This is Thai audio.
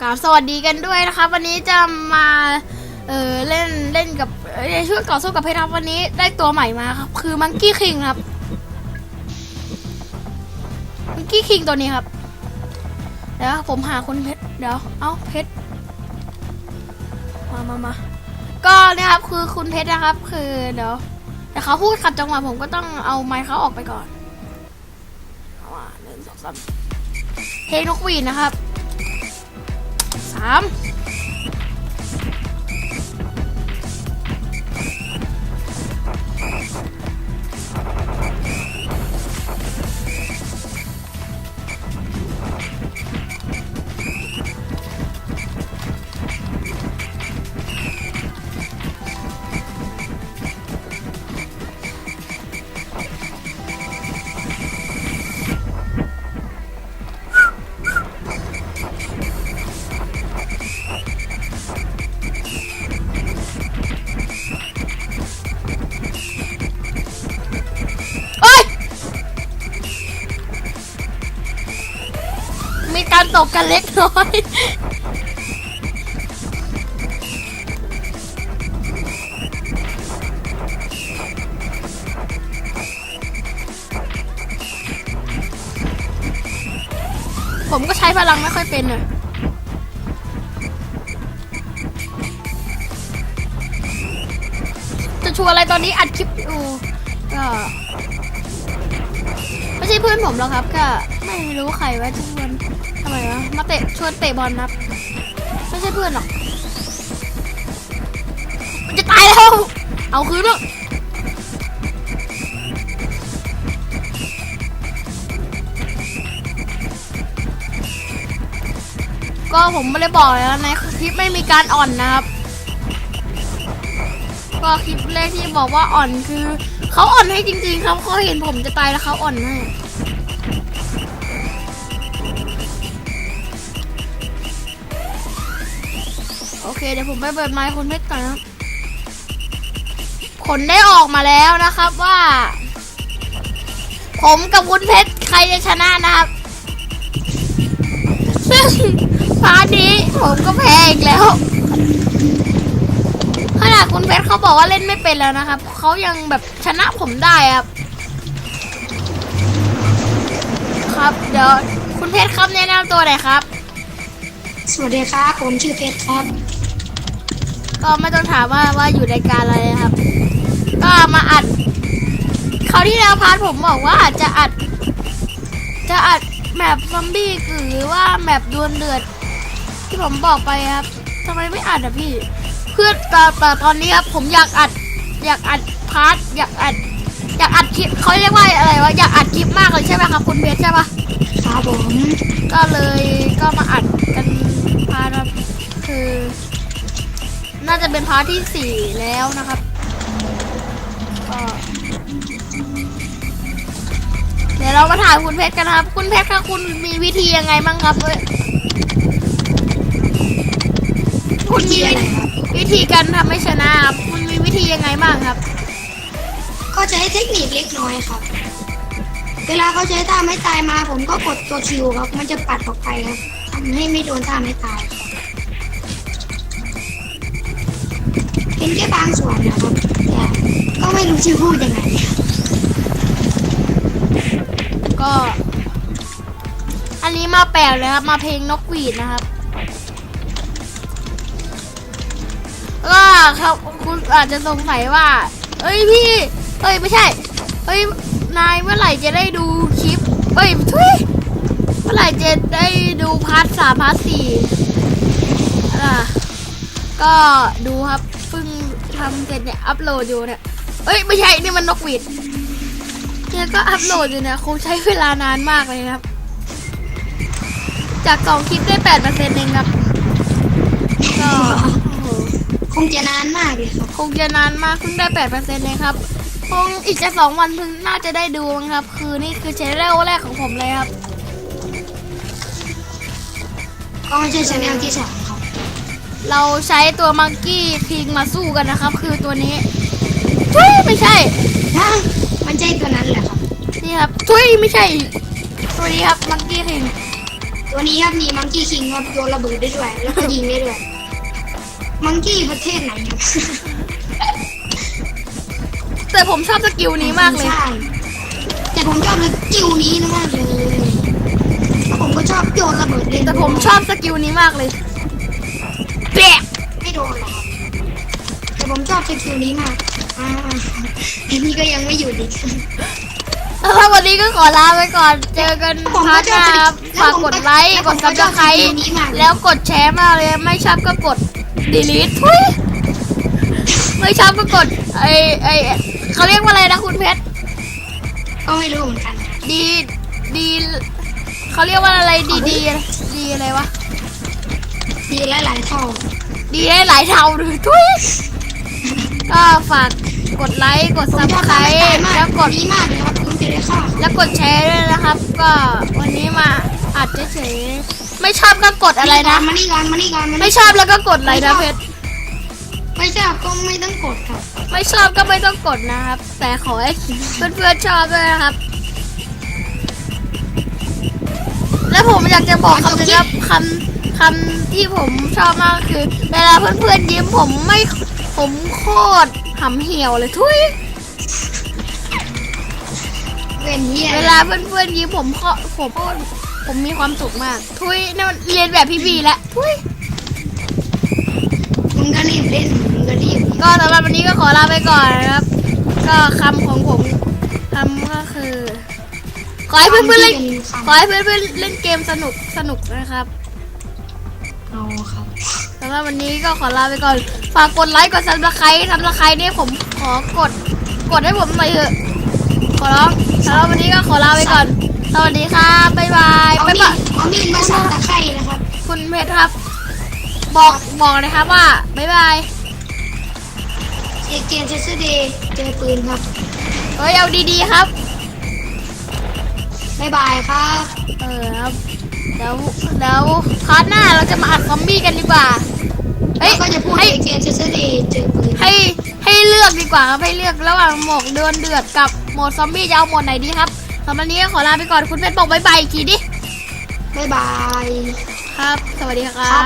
กราบสวัสดีกันด้วยนะครับวันนี้จะมาเออเล่นเล่นกับเอ่อช่วยต่อสู้กับเพชรครับวันนี้ได้ตัวใหม่มาครับคือมังกี้คิงครับมังกี้คิงตัวนี้ครับเดี๋ยวผมหาคนเพชรเดี๋ยวเอาเพชรมามามาก็นี่ยครับคือคุณเพชรนะครับ คือเดี๋ยวแต่เขาพูดขัดจังหวะผมก็ต้องเอาไมค์เขาออกไปก่อนเอาว่าหนึ่งสองสามเพลงนกหวีดนะครับ สาม มีการตบกันเล็กน้อย ผมก็ใช้พลังไม่ค่อยเป็นอะจะชัวอะไรตอนนี้อัดคลิปอยู่ก็ไม่ใช่เพื่อนผมหรอกครับ ก็ไม่รู้ใครว่าชวนทำไมวะมาเตะชวนเตะบอลครับ ไม่ใช่เพื่อนหรอกมันจะตายแล้วเอาคืนเถอะก็ผมไม่ได้บอกเลยนะคลิปไม่มีการอ่อนนะครับ ก็คลิปแรกที่บอกว่าอ่อนคือเขาอ่อนให้จริงๆครับเขาเห็นผมจะตายแล้วเขาอ่อนให้ โอเค เดี๋ยวผมไปเปิดไมค์คนเพชรก่อนนะครับผลได้ออกมาแล้วนะครับว่า ผมกับคุณเพชรใครจะชนะนะครับ ซึ่งพาร์ทนี้ผมก็แพ้อีกแล้วขนาดคุณเพชรเขาบอกว่าเล่นไม่เป็นแล้วนะครับเขายังแบบชนะผมได้ครับครับเดี๋ยวคุณเพชรครับแนะนำตัวหน่อยครับ สวัสดีครับผมชื่อเพชรครับ ก็ไม่ต้องถามว่าว่าอยู่รายการอะไรนะครับ ก็มาอัดเขาวที่แล้วพาร์ทผมบอกว่าจะอัด จะอัดแมปซอมบี้หรือว่าแมปดวลเดือด ที่ผมบอกไปครับทำไมไม่อัดอะพี่ เพื่อแต่แต่ตอนนี้ครับผมอยากอัด อยากอัดพาร์ทอยากอัด อยากอัดคลิปเขาเรียกว่าอะไรวะอยากอัดคลิปมากเลยใช่ไหมครับคุณเพชรใช่ปะครับผมก็เลยก็มาอัดกันพาร์ทครับคือ น่าจะเป็นพาร์ทที่สี่แล้วนะครับก็เดี๋ยวเรามาถ่ามคุณเพชรกันนะครับ คุณเพชรครับคุณมีวิธียังไงบ้างครับเอ้ยคุณมีวิธีการทำให้ชนะครับคุณมีวิธียังไงบ้างครับ ก็ใช้เทคนิคเล็กน้อยครับ เวลาเขาใช้ท่าไม่ตายมา ผมก็กดตัวคิวครับ มันจะปัดออกไปครับทำให้ไม่โดนท่าไม่ตายครับ เป็นแค่บางส่วนนะครับแต่ก็ไม่รู้จะพูดยังไงก็ อันนี้มาแปลเลยครับ มาเพลงนกหวีดนะครับก็ครับคุณอาจจะสงสัยว่า เอ้ยพี่ เอ้ยไม่ใช่ เอ้ยนายเมื่อไหร่จะได้ดูคลิป เอ้ยทุยเมื่อไหร่จะได้ดูพาร์ทสามพาร์ทสี่อะก็ดูครับ ทำเสร็จเนี่ยอัพโหลดอยู่เนี่ยเอ้ยไม่ใช่นี่มันนกหวีดเนี่ยก็อัพโหลดอยู่เนี่ยคงใช้เวลานานมากเลยครับ จากสองคลิปได้แปดเปอร์เซ็นต์เองครับก็โอ้โหคงจะนานมากเลยครับคงจะนานมากเพิ่งได้แปดเปอร์เซ็นต์เองครับคงอีกจะสองวันเพิ่งน่าจะได้ดูมั้งครับ คือนี่คือเชนเรลแรกของผมเลยครับก็ไม่ใช่ชแนลที่สองครับ เราใช้ตัวมังกี้คิงมาสู้กันนะครับ คือตัวนี้ทุยไม่ใช่ฮะมันใช่ตัวนั้นแหละครับ นี่ครับทุยไม่ใช่ ตัวนี้ครับมังกี้คิง ตัวนี้ครับนี่มังกี้คิงครับโยนระเบิดได้ด้วย แล้วก็ยิงได้ด้วย มังกี้ประเทศไหนครับแต่ผมชอบสกิลนี้มากเลยใช่แต่ผมชอบสกิลนี้มากเลยแล้วผมก็ชอบโยนระเบิดเล่นแต่ผมชอบสกิลนี้มากเลย แปะไม่โดนหรอกครับแต่ผมชอบสกิลนี้มากอ่าอันนี้ก็ยังไม่อยู่ดีแล้ววันนี้ก็ขอลาไปก่อน เจอกันพาร์ทหน้าครับฝากกดไลค์ กดซับสไครต์แล้วกดแชร์มากเลย ไม่ชอบก็กด delete ทุยไม่ชอบก็กด ไอไอเขาเรียกว่าอะไรนะคุณเพชร ก็ไม่รู้เหมือนกัน ดี ดี เขาเรียกว่าอะไรดีดีดีอะไรวะ ดีหลายๆเท่า ดีได้หลายเท่าเลยทุยก็ฝากกดไลค์กดผมซับชสอบไครตายต์มากแล้วกดนี้มากเลยครับคุณจะได้เข้าแล้วกดแชร์ด้วยนะครับ ก็วันนี้มาอาจจะเฉยไม่ชอบก็กดอะไรนะ มานี่กันมานี่กันมาไม่นี่ชอบแล้วก็กดอะไรนะเพชรไม่ชอบก็ไม่ต้องกดครับ ไม่ชอบก็ไม่ต้องกดนะครับ แต่ขอให้เพื่อนๆชอบด้วยนะครับ และผมอยากจะบอกคำนึงครับคำคำที่ผมชอบมากคือ เวลาเพื่อนๆยิ้มผมไม่ผมโคตรหำเหี่ยวเลยทุยเว้นเหี้ยเวลาเพื่อนๆยิ้มผมก็ผมโคตรผมมีความสุขมาก ทุยนั่นมันเรียนแบบพี่บีแล้วทุยมึงก็รีบเล่นมึงก็รีบก็สำหรับวันนี้ก็ขอลาไปก่อนนะครับ ก็คำของผมคำก็คือ ขอให้เพื่อนๆเล่นขอให้เพื่อนๆเล่นเกมสนุกสนุกนะครับเอาครับสำหรับวันนี้ก็ขอลาไปก่อน ฝากกดไลค์กดซับสไครต์ซับสไครต์นี่ผมขอกด กดให้ผมหน่อยเถอะ ขอร้องสำหรับวันนี้ก็ขอลาไปก่อน สวัสดีครับบ๊ายบายเอาบ๊ายมีบาดยเอามีดมาสับตะไคร่นะครับ คุณเพชรครับ บอกบอกนะครับว่าบ๊ายบายเอเกนเชสเดย์เจอปืนครับ เฮ้ยเอาดีๆครับ บ๊ายบายครับ เออครับ แล้วแล้วคราวหน้าเราจะมาอัดซอมบี้กันดีกว่า เฮ้แล้ยวก็จะพูดให้เอเกนเชสเดย์เจอปืนให้ให้เลือกดีกว่าครับให้เลือกระหว่างโหมดเดือนเดือดกับโหมดซอมบี้จะเอาโหมดไหนดีครับสำหรับวันนี้ก็ขอลาไปก่อนคุณเพชรบอกบายบายอีกทีดิบ๊ายบาย ครับ สวัสดีคครัรับบ